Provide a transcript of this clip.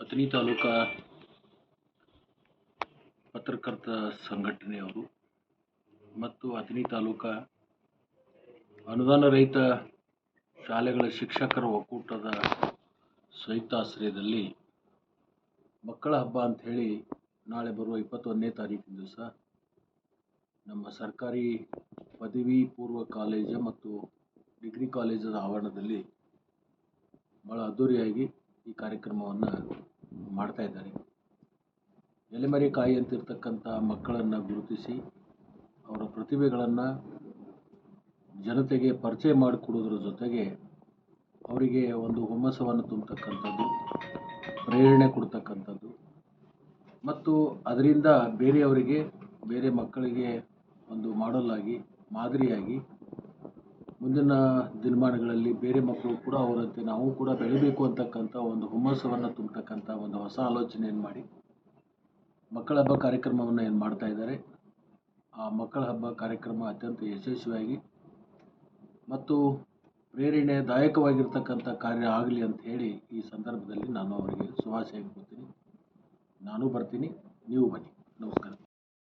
ಅಥಣಿ ತಾಲೂಕಾ ಪತ್ರಕರ್ತ ಸಂಘಟನೆಯವರು ಮತ್ತು ಅಥಣಿ ತಾಲೂಕಾ ಅನುದಾನ ರಹಿತ ಶಾಲೆಗಳ ಶಿಕ್ಷಕರ ಒಕ್ಕೂಟದ ಸಂಯುಕ್ತಾಶ್ರಯದಲ್ಲಿ ಮಕ್ಕಳ ಹಬ್ಬ ಅಂಥೇಳಿ ನಾಳೆ ಬರುವ ಇಪ್ಪತ್ತೊಂದನೇ ತಾರೀಕಿನ ದಿವಸ ನಮ್ಮ ಸರ್ಕಾರಿ ಪದವಿ ಪೂರ್ವ ಕಾಲೇಜು ಮತ್ತು ಡಿಗ್ರಿ ಕಾಲೇಜದ ಆವರಣದಲ್ಲಿ ಭಾಳ ಅದ್ಧೂರಿಯಾಗಿ ಈ ಕಾರ್ಯಕ್ರಮವನ್ನು ಮಾಡ್ತಾ ಇದ್ದಾರೆ. ಎಲೆಮರೆ ಕಾಯಿ ಅಂತಿರ್ತಕ್ಕಂಥ ಮಕ್ಕಳನ್ನು ಗುರುತಿಸಿ ಅವರ ಪ್ರತಿಭೆಗಳನ್ನು ಜನತೆಗೆ ಪರಿಚಯ ಮಾಡಿಕೊಡೋದ್ರ ಜೊತೆಗೆ ಅವರಿಗೆ ಒಂದು ಹುಮ್ಮಸ್ಸನ್ನು ತುಂಬತಕ್ಕಂಥದ್ದು, ಪ್ರೇರಣೆ ಕೊಡ್ತಕ್ಕಂಥದ್ದು ಮತ್ತು ಅದರಿಂದ ಬೇರೆಯವರಿಗೆ, ಬೇರೆ ಮಕ್ಕಳಿಗೆ ಒಂದು ಮಾಡಲ್ಲಾಗಿ ಮಾದರಿಯಾಗಿ ಮುಂದಿನ ದಿನಮಾನಗಳಲ್ಲಿ ಬೇರೆ ಮಕ್ಕಳು ಕೂಡ ಅವರಂತೆ ನಾವು ಕೂಡ ಬೆಳಿಬೇಕು ಅಂತಕ್ಕಂಥ ಒಂದು ಹುಮ್ಮಸ್ಸನ್ನು ತುಂಬತಕ್ಕಂಥ ಒಂದು ಹೊಸ ಆಲೋಚನೆಯನ್ನು ಮಾಡಿ ಮಕ್ಕಳ ಹಬ್ಬ ಕಾರ್ಯಕ್ರಮವನ್ನು ಏನು ಮಾಡ್ತಾ ಇದ್ದಾರೆ, ಆ ಮಕ್ಕಳ ಹಬ್ಬ ಕಾರ್ಯಕ್ರಮ ಅತ್ಯಂತ ಯಶಸ್ವಿಯಾಗಿ ಮತ್ತು ಪ್ರೇರಣೆದಾಯಕವಾಗಿರ್ತಕ್ಕಂಥ ಕಾರ್ಯ ಆಗಲಿ ಅಂತ ಹೇಳಿ ಈ ಸಂದರ್ಭದಲ್ಲಿ ನಾನು ಅವರಿಗೆ ಶುಭಾಶಯ ಕೊಡ್ತೀನಿ ನಾನು ಬರ್ತೀನಿ, ನೀವು ಬನ್ನಿ. ನಮಸ್ಕಾರ.